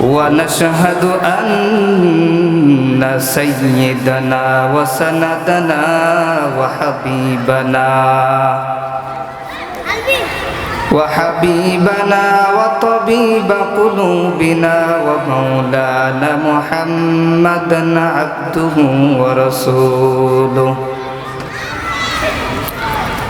ونشهد أن سيدنا وسندنا وحبيبنا وحبيبنا وطبيب قلوبنا ومولانا محمدا عبده ورسوله.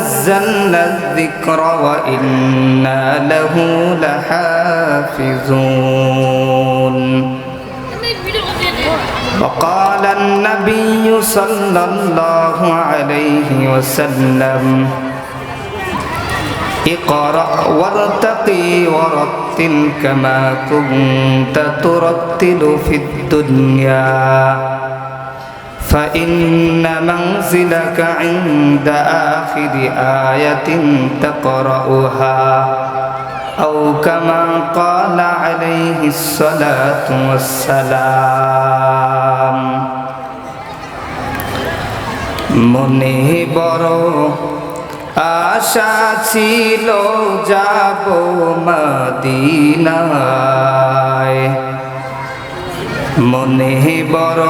نزلنا الذكر وإنا له لحافظون. وقال النبي صلى الله عليه وسلم اقرأ وارتقي ورتل كما كنت ترتل في الدنيا. فإن منزلك عند آخر آية تقرأها أو كما قال عليه الصلاة والسلام মনে বড় আশা ছিল যাব মদিনায় মনে বড়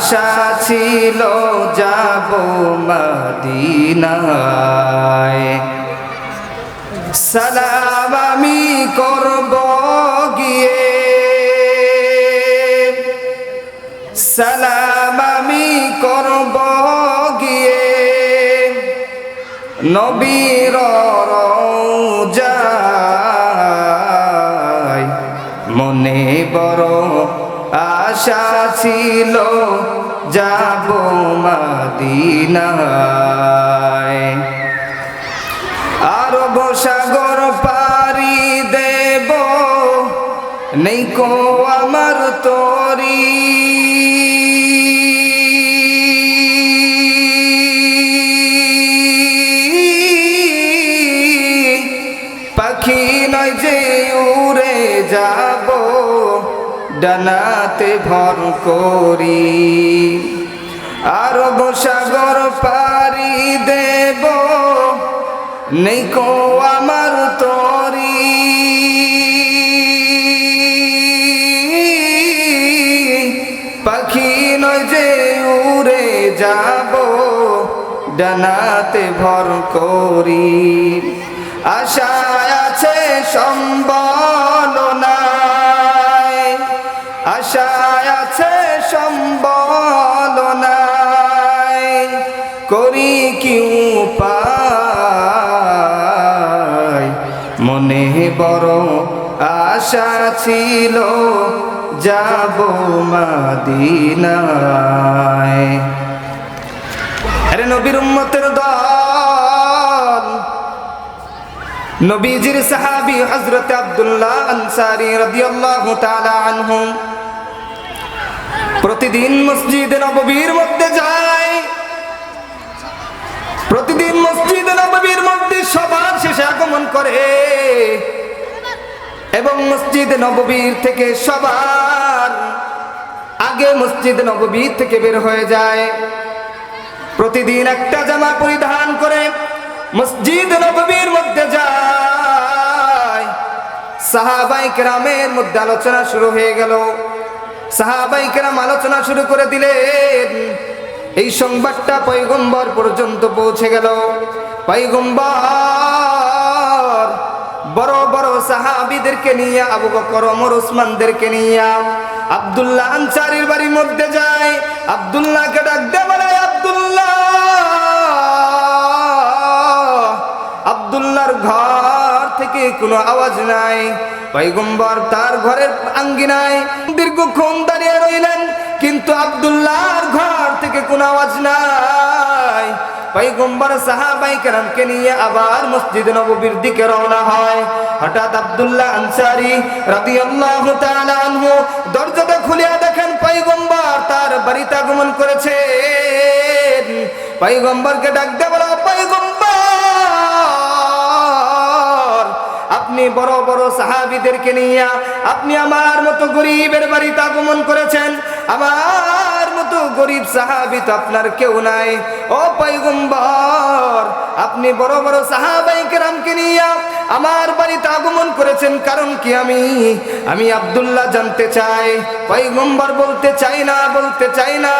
আশা ছিল যাব মদিনায়। সালাম আমি করব গিয়ে। সালাম আমি করব গিয়ে। নবীর রোজায় মনে বড় আশা ছিল, যাব মদিনায়। আরব সাগর পারি দেব, নেই কো আমার তরি। পাখি নয় যে উড়ে যাব ডানাতে ভর করি। আরব সাগর পারি দেব নেই কো আমার তরি। পাখি নয় যে উড়ে যাব, ডানাতে ভর করি। আশায় আছে সম্বল আশায় আছে সম্বল নাই। করি কি উপায়? মনে বড় আশা ছিল, যাব মাদিনায়। আরে নবীর উম্মতের দল, নবীজির সাহাবী হযরত আব্দুল্লাহ আনসারী রাদিয়াল্লাহু তাআলা আনহু প্রতিদিন মসজিদে নববীর মধ্যে যায়। প্রতিদিন মসজিদে নববীর মধ্যে সবার শেষে আগমন করে। এবং মসজিদ নববীর থেকে সবার আগে মসজিদ নববী থেকে বের হয়ে যায়। প্রতিদিন একটা জামা পরিধান করে মসজিদ নববীর মধ্যে যায়। সাহাবাই কেরামের মধ্যে আলোচনা শুরু হয়ে গেল। সাহাবাই কেরাম আলোচনা শুরু করে দিলেন। এই সংবাদটা পৈগম্বর পর্যন্ত পৌঁছে গেল। পৈগম্বর বড় বড় সাহাবিদেরকে নিয়ে, আবু বকর, ওমর, ওসমানদেরকে নিয়ে, আব্দুল্লাহ আনসারির বাড়ির মধ্যে যায়। আব্দুল্লাহকে ডাক দে বলে, আব্দুল্লাহ! আব্দুল্লাহর ঘর থেকে কোনো আওয়াজ নাই। পৈগম্বর তার ঘরের আঙ্গিনায় দীর্ঘক্ষণ দাঁড়িয়ে রইলেন, কিন্তু আব্দুল্লাহর ঘর থেকে কোনো আওয়াজ নাই। পৈগম্বর সাহাবাই কেরামকে নিয়ে আবার মসজিদ নববীর দিকে রওনা হয়। হঠাৎ আবদুল্লাহ আনসারি রাদিয়াল্লাহু তাআলা আনহু দরজাটা খুলিয়া দেখেন পৈগম্বর তার বাড়িতে আগমন করেছে পৈগম্বরকে ডাক দে আপনি বড় বড় সাহাবিদেরকে নিয়ে আপনি আমার মতো গরিবের বাড়িতে আগমন করেছেন। আমার মতো গরিব সাহাবি তো আপনার কেউ নাই। ও পৈগম্বর আপনি বড় বড় সাহাবাই কেরামকে নিয়ে আমার বাড়িতে আগমন করেছেন। কারণ কি আমি আমি আব্দুল্লাহ জানতে চাই পৈগম্বর বলতে চাই না, বলতে চাই না।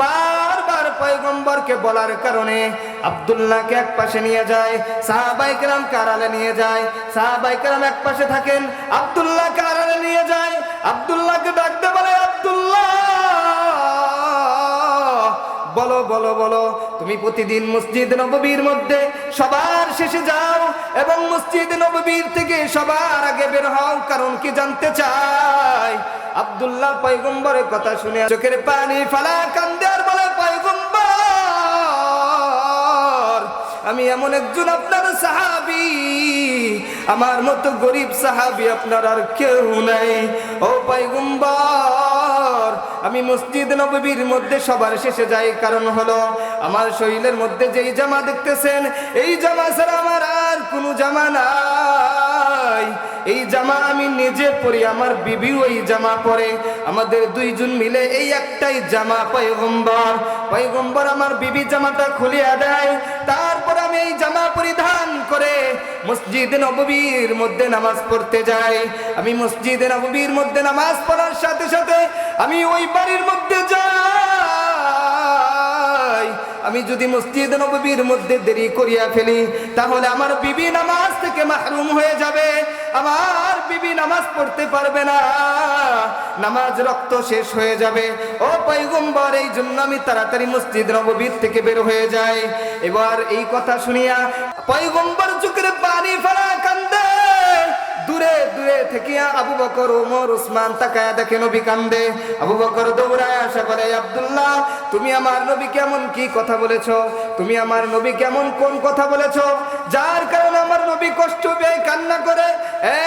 বারবার পয়গম্বরকে বলার কারণে আব্দুল্লাহকে এক পাশে নিয়ে যায়, সাহাবাই কেরাম কারালে নিয়ে যায়, সাহাবাই কেরাম এক পাশে থাকেন, আব্দুল্লাহ কারালে নিয়ে যায়, আব্দুল্লাহকে ডাকতে বলে, আব্দুল্লাহ! বলো বলো বলো, তুমি প্রতিদিন মসজিদ নববীর মধ্যে সবার শেষে যাও এবং মসজিদ নববীর থেকে সবার আগে বের হও, কারণ কি জানতে চাই? আব্দুল্লাহ পয়গম্বরের কথা শুনে চোখের পানি ফালা কান্দে আমি এমন একজন আপনার সাহাবি, আমার মতো গরিব সাহাবি আপনার আর কেউ নাই। ও পয়গম্বর আমি মসজিদ নববীর মধ্যে সবার শেষে যাই, কারণ হলো আমার শরীরের মধ্যে যেই জামা দেখতেছেন, এই জামা ছাড়া আমার আর কোনো জামা নাই। এই জামা আমি নিজে পরি, আমার বিবিও এই জামা পরে। আমাদের দুইজন মিলে এই একটাই জামা, পয়গম্বর। পয়গম্বর আমার বিবি জামাটা খুলিয়া দেয়, তারপর আমি এই জামা পরিধান মসজিদ নববীর মধ্যে নামাজ পড়তে যাই। আমি মসজিদে নববীর মধ্যে নামাজ পড়ার সাথে সাথে আমি ওই বাড়ির মধ্যে যাই। আমি যদি মসজিদ নববীর মধ্যে দেরি করিয়া ফেলি, তাহলে আমার বিবি নামাজ থেকে মাহরুম হয়ে যাবে। আমার বিবি নামাজ পড়তে পারবে না। নামাজ রক্ত শেষ হয়ে যাবে। ও পৈগম্বর এই জন্য আমি তাড়াতাড়ি মসজিদ নববীর থেকে বের হয়ে যাই। এবার এই কথা শুনিয়া পৈগম্বর চুকের পানি ফেলা কান্দে। দূরে দূরে থেকে আবু বকর, ওমর উসমান তাকায়া দেখে নবী কান্দে। আবু বকর দৌড়ায় আসা বলে, আব্দুল্লাহ তুমি আমার নবী কেমন কি কথা বলেছ? তুমি আমার নবী কেমন কোন কথা বলেছ? যার কারণে আমার নবী কষ্ট পেয়ে কান্না করে, এ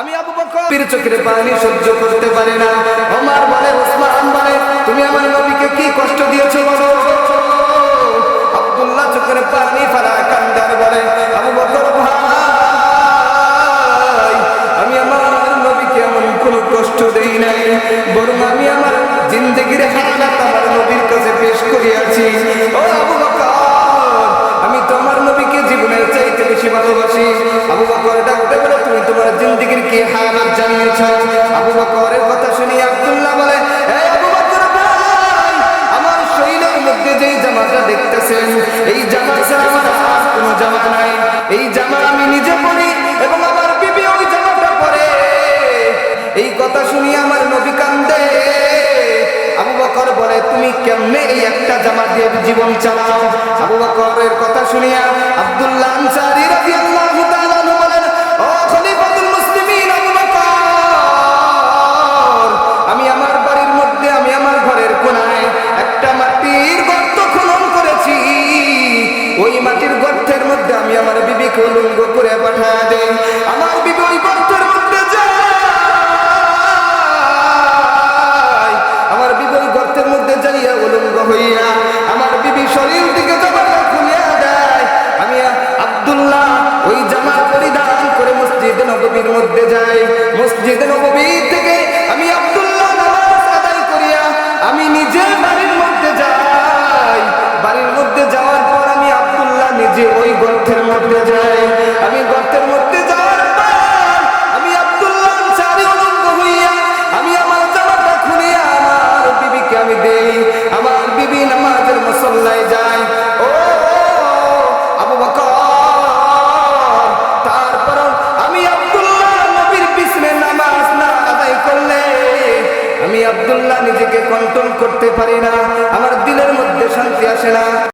আমি আবু বকর। চোখের পানি সহ্য করতে পারে না। আমার বলে, ওসমান বলে, তুমি আমার নবীকে কি কষ্ট দিয়েছ বলো? কি জানিয়েছ আবু বকরের কথা শুনি আব্দুল্লাহ বলে "এই আবু বকর ভাই, আমার শরীরের মধ্যে জামাটা দেখতেছেন এই জামা ছাড়া আমার আর কোনো জামা নাই। এই জামা আমি নিজে পরি এবং আমার বিবি ওই জামাটা পরে। এই কথা শুনি আমার নবী কান্দে। আবু বকর বলে তুমি কেমনে এই একটা জামা দিয়ে জীবন চালাও? আবু বকরের কথা শুনিয়া আব্দুল্লাহ আনসারী ওই মাটির গর্তের মধ্যে আমি আমার বিবিকে উলঙ্গ করে পাঠায় দেই। আমার বিবি ওই গর্তের মধ্যে যায়। আমার বিবি ওই গর্তের মধ্যে যাইয়া উলঙ্গ হইয়া আমার বিবি শরীর দিকে দেয়। আমি আব্দুল্লাহ ওই জামা পরিধান করে মসজিদ নববীর মধ্যে যাই। মসজিদ নববী